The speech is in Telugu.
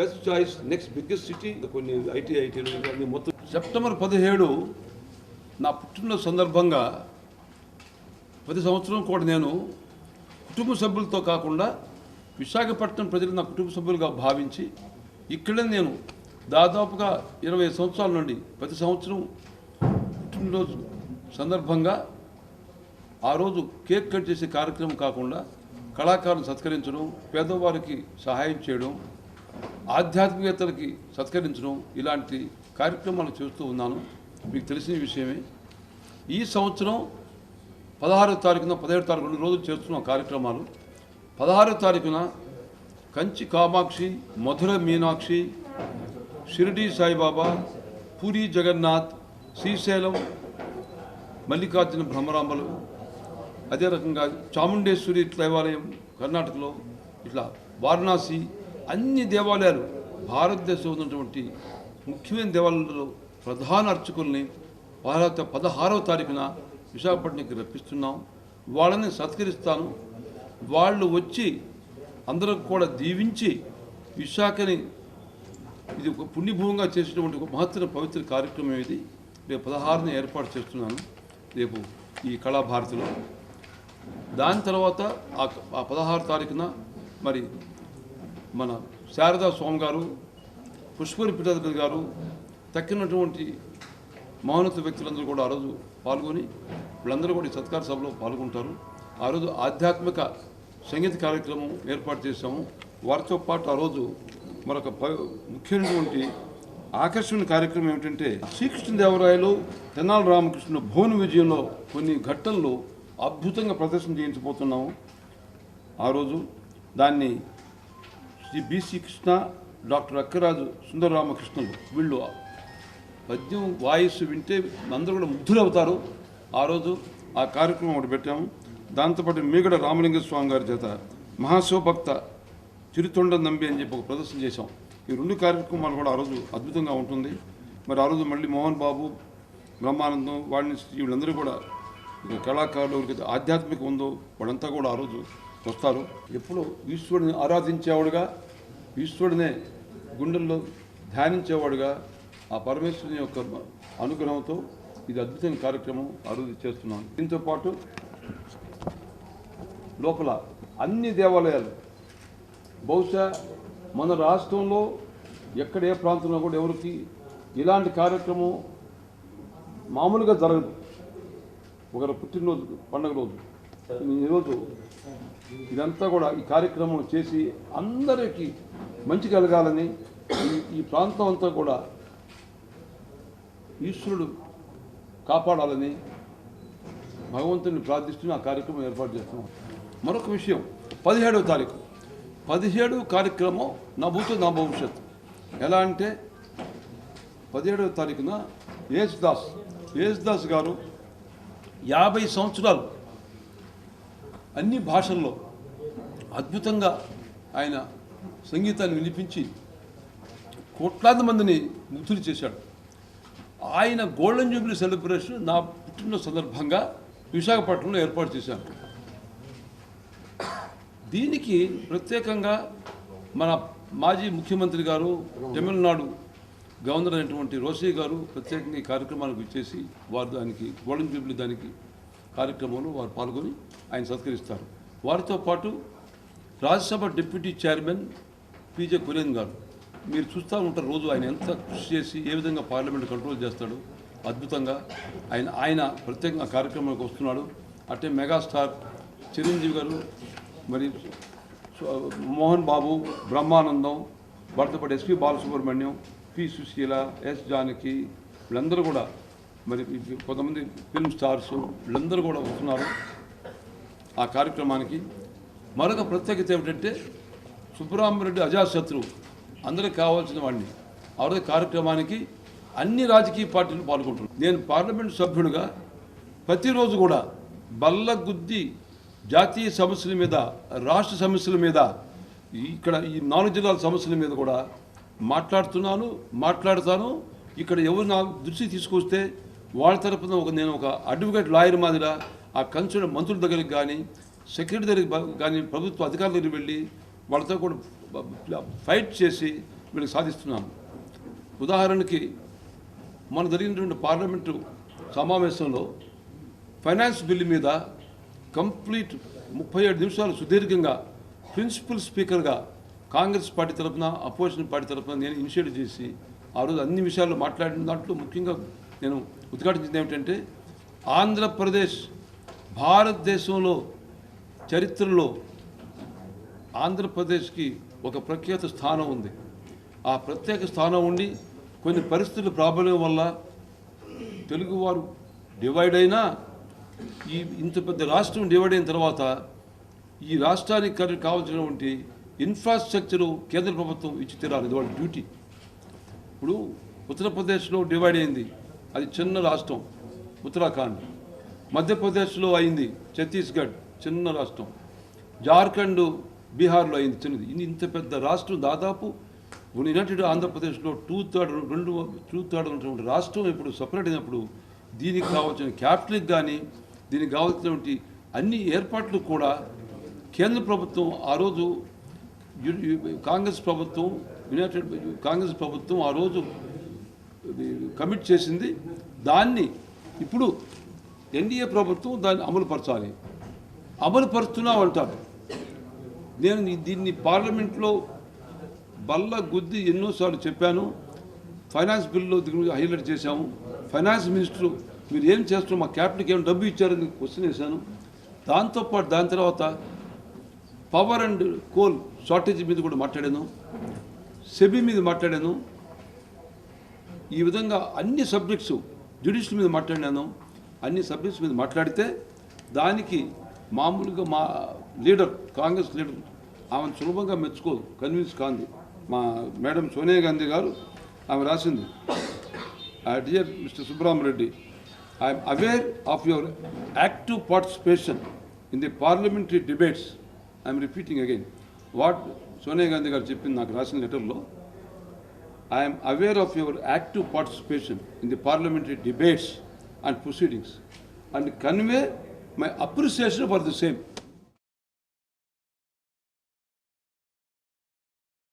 Best choice next biggest city కొన్ని ఐటీ ఐటీలు మొత్తం. సెప్టెంబర్ పదిహేడు నా పుట్టినరోజు సందర్భంగా ప్రతి సంవత్సరం కూడా నేను కుటుంబ సభ్యులతో కాకుండా విశాఖపట్నం ప్రజలు నా కుటుంబ సభ్యులుగా భావించి ఇక్కడే నేను దాదాపుగా ఇరవై సంవత్సరాల నుండి ప్రతి సంవత్సరం పుట్టినరోజు సందర్భంగా ఆ రోజు కేక్ కట్ చేసే కార్యక్రమం కాకుండా కళాకారులను సత్కరించడం పేదవారికి సహాయం చేయడం ఆధ్యాత్మికతలకి సత్కరించడం ఇలాంటి కార్యక్రమాలు చేస్తూ ఉన్నాను. మీకు తెలిసిన విషయమే. ఈ సంవత్సరం పదహారో తారీఖున పదిహేడు తారీఖు రెండు రోజులు చేస్తున్న కార్యక్రమాలు. పదహారో తారీఖున కంచి కామాక్షి మధుర మీనాక్షి షిరిడి సాయిబాబా పూరి జగన్నాథ్ శ్రీశైలం మల్లికార్జున భ్రమరాంబలు అదే రకంగా చాముండేశ్వరి దేవాలయం కర్ణాటకలో ఇట్లా వారణాసి అన్ని దేవాలయాలు భారతదేశంలో ఉన్నటువంటి ముఖ్యమైన దేవాలయాలలో ప్రధాన అర్చకుల్ని భారత పదహారవ తారీఖున విశాఖపట్నంకి రప్పిస్తున్నాం. వాళ్ళని సత్కరిస్తాను. వాళ్ళు వచ్చి అందరూ కూడా దీవించి విశాఖని ఇది ఒక పుణ్యభూమిగా చేసినటువంటి ఒక మహత్తర పవిత్ర కార్యక్రమం ఇది. రేపు పదహారుని ఏర్పాటు చేస్తున్నాను. రేపు ఈ కళాభారతిలో. దాని తర్వాత ఆ ఆ పదహారు తారీఖున మరి మన శారదా స్వామి గారు పుష్పూరి పితాధిపతి గారు తక్కినటువంటి మౌనత వ్యక్తులందరూ కూడా ఆ రోజు పాల్గొని వీళ్ళందరూ కూడా ఈ సత్కార సభలో పాల్గొంటారు. ఆ రోజు ఆధ్యాత్మిక సంగీత కార్యక్రమం ఏర్పాటు చేశాము. వారితో పాటు ఆ రోజు మరొక ముఖ్యమైనటువంటి ఆకర్షణ కార్యక్రమం ఏమిటంటే శ్రీకృష్ణదేవరాయలు తెనాలి రామకృష్ణ భువన విజయంలో కొన్ని ఘట్టంలో అద్భుతంగా ప్రదర్శన చేయించబోతున్నాము. ఆ రోజు దాన్ని శ్రీ బీసీ కృష్ణ డాక్టర్ అక్కరాజు సుందర రామకృష్ణులు వీళ్ళు పద్యం వాయిస్ వింటే అందరూ కూడా ముగ్ధులవుతారు. ఆ రోజు ఆ కార్యక్రమం ఒకటి పెట్టాము. దాంతోపాటు మీగడ రామలింగ స్వామి గారి చేత మహాశివభక్త చిరుతొండ నంబి అని చెప్పి ఒక ప్రదర్శన చేశాం. ఈ రెండు కార్యక్రమాలు కూడా ఆ రోజు అద్భుతంగా ఉంటుంది. మరి ఆ రోజు మళ్ళీ మోహన్ బాబు బ్రహ్మానందం వాడిని వీళ్ళందరూ కూడా కళాకారులు ఎవరికైతే ఆధ్యాత్మిక ఉందో వాళ్ళంతా కూడా ఆ రోజు వస్తారు. ఎప్పుడు ఈశ్వరుని ఆరాధించేవాడుగా ఈశ్వరునే గుండెల్లో ధ్యానించేవాడుగా ఆ పరమేశ్వరుని యొక్క అనుగ్రహంతో ఇది అద్భుతమైన కార్యక్రమం అభివృద్ధి చేస్తున్నాను. దీంతో పాటు లోపల అన్ని దేవాలయాలు బహుశా మన రాష్ట్రంలో ఎక్కడ ఏ ప్రాంతంలో కూడా ఎవరికి ఇలాంటి కార్యక్రమం మామూలుగా జరగదు. ఒకరు పుట్టినరోజు పండగ రోజు ఈరోజు ఇదంతా కూడా ఈ కార్యక్రమం చేసి అందరికీ మంచి కలగాలని ఈ- ప్రాంతం అంతా కూడా ఈశ్వరుడు కాపాడాలని భగవంతుని ప్రార్థిస్తూ ఆ కార్యక్రమం ఏర్పాటు చేస్తున్నాం. మరొక విషయం పదిహేడవ తారీఖు. పదిహేడు కార్యక్రమం నా భూతో నా భవిష్యత్. ఎలా అంటే పదిహేడవ తారీఖున యేసుదాస్ యేసుదాస్ గారు యాభై సంవత్సరాలు అన్ని భాషల్లో అద్భుతంగా ఆయన సంగీతాన్ని వినిపించి కోట్లాది మందిని ముగ్ధులు చేశాడు. ఆయన గోల్డెన్ జూబ్లీ సెలబ్రేషన్ నా పుట్టిన సందర్భంగా విశాఖపట్నంలో ఏర్పాటు చేశాను దీనికి ప్రత్యేకంగా మన మాజీ ముఖ్యమంత్రి గారు తమిళనాడు గవర్నర్ అయినటువంటి రోసీ గారు ప్రత్యేకంగా ఈ కార్యక్రమానికి ఇచ్చేసి వారు దానికి గోల్డెన్ జూబ్లీ దానికి కార్యక్రమంలో వారు పాల్గొని ఆయన సత్కరిస్తారు. వారితో పాటు Rajya Sabha deputy chairman PJ Kurien గారు. మీరు చూస్తూ ఉంటారు రోజు ఆయన ఎంత కృషి చేసి ఏ విధంగా పార్లమెంట్ కంట్రోల్ చేస్తాడు. అద్భుతంగా ఆయన ఆయన ప్రత్యేకంగా కార్యక్రమానికి వస్తున్నాడు. అట్టే మెగాస్టార్ చిరంజీవి గారు మరి Mohan Babu Brahmanandam భర్తపడి SP Balasubrahmanyam P Susheela S Janaki వీళ్ళందరూ కూడా మరి కొంతమంది ఫిల్మ్ స్టార్స్ వీళ్ళందరూ కూడా వస్తున్నారు. ఆ కార్యక్రమానికి మరొక ప్రత్యేకత ఏమిటంటే సుబ్బరామరెడ్డి అజాశత్రువు అందరికి కావాల్సిన వాడిని. ఆరోజు కార్యక్రమానికి అన్ని రాజకీయ పార్టీలు పాల్గొంటున్నారు. నేను పార్లమెంట్ సభ్యుడిగా ప్రతిరోజు కూడా బల్ల గుద్ది జాతీయ సమస్యల మీద రాష్ట్ర సమస్యల మీద ఇక్కడ ఈ నాలుగు జిల్లాల సమస్యల మీద కూడా మాట్లాడుతున్నాను మాట్లాడతాను. ఇక్కడ ఎవరు నా దృష్టి తీసుకొస్తే వాళ్ళ తరపున ఒక నేను ఒక అడ్వకేట్ లాయర్ మాదిరా ఆ కన్సర్న్ మంత్రుల దగ్గరికి కానీ సెక్రటరీ దగ్గరికి కానీ ప్రభుత్వ అధికారుల దగ్గరికి వెళ్ళి వాళ్ళతో కూడా ఫైట్ చేసి వీళ్ళకి సాధిస్తున్నాము. ఉదాహరణకి మన జరిగినటువంటి పార్లమెంటు సమావేశంలో ఫైనాన్స్ బిల్లు మీద కంప్లీట్ ముప్పై ఏడు నిమిషాలు సుదీర్ఘంగా ప్రిన్సిపల్ స్పీకర్గా కాంగ్రెస్ పార్టీ తరఫున అపోజిషన్ పార్టీ తరఫున నేను ఇనిషియేట్ చేసి ఆ రోజు అన్ని విషయాలు మాట్లాడిన దాంట్లో ముఖ్యంగా నేను ఉద్ఘాటించింది ఏమిటంటే ఆంధ్రప్రదేశ్ భారతదేశంలో చరిత్రలో ఆంధ్రప్రదేశ్కి ఒక ప్రఖ్యాత స్థానం ఉంది. ఆ ప్రత్యేక స్థానం ఉండి కొన్ని పరిస్థితులు ప్రాబ్లం వల్ల తెలుగువారు డివైడ్ అయినా ఈ ఇంత పెద్ద రాష్ట్రం డివైడ్ అయిన తర్వాత ఈ రాష్ట్రానికి కరెంట్ కావాల్సినటువంటి ఇన్ఫ్రాస్ట్రక్చరు కేంద్ర ప్రభుత్వం ఇచ్చి తీరాలి. ఇది వాళ్ళ డ్యూటీ. ఇప్పుడు ఉత్తరప్రదేశ్లో డివైడ్ అయింది. అది చిన్న రాష్ట్రం ఉత్తరాఖండ్. మధ్యప్రదేశ్లో అయింది ఛత్తీస్గఢ్ చిన్న రాష్ట్రం. జార్ఖండ్ బీహార్లో అయింది చిన్నది. ఇది ఇంత పెద్ద రాష్ట్రం దాదాపు యునైటెడ్ ఆంధ్రప్రదేశ్లో టూ థర్డ్ రెండు టూ థర్డ్ ఉన్నటువంటి రాష్ట్రం ఇప్పుడు సపరేట్ అయినప్పుడు దీనికి కావాల్సిన క్యాపిటల్కి కానీ దీనికి కావాల్సినటువంటి అన్ని ఏర్పాట్లు కూడా కేంద్ర ప్రభుత్వం ఆ రోజు కాంగ్రెస్ ప్రభుత్వం యునైటెడ్ కాంగ్రెస్ ప్రభుత్వం ఆ రోజు కమిట్ చేసింది. దాన్ని ఇప్పుడు ఎన్డీఏ ప్రభుత్వం దాన్ని అమలుపరచాలి. అమలుపరుస్తున్నావు అంటారు నేను దీన్ని పార్లమెంట్లో బల్ల గుద్ది ఎన్నోసార్లు చెప్పాను. ఫైనాన్స్ బిల్లులో దీని గురించి హైలైట్ చేశాము. ఫైనాన్స్ మినిస్టర్ మీరు ఏం చేస్తున్నారు మా క్యాపిటల్కి ఏం డబ్బు ఇచ్చారని క్వశ్చన్ వేశాను. దాంతోపాటు దాని తర్వాత పవర్ అండ్ కోల్ షార్టేజ్ మీద కూడా మాట్లాడాను. సెబీ మీద మాట్లాడాను. ఈ విధంగా అన్ని సబ్జెక్ట్స్ జ్యుడిషియల్ మీద మాట్లాడినాను. అన్ని సబ్జెక్ట్స్ మీద మాట్లాడితే దానికి మామూలుగా మా లీడర్ కాంగ్రెస్ లీడర్ ఆమెను సులభంగా మెచ్చుకోదు కన్విన్స్ కాంది. మా మేడం సోనియా గాంధీ గారు ఆమె రాసింది. Dear mister Subrahmareddy I'm aware of your active participation in the parliamentary debates. I'm repeating again. What Sonia Gandhi గారు చెప్పింది నాకు రాసిన లెటర్లో I am aware of your active participation in the parliamentary debates and proceedings and convey my appreciation for the same.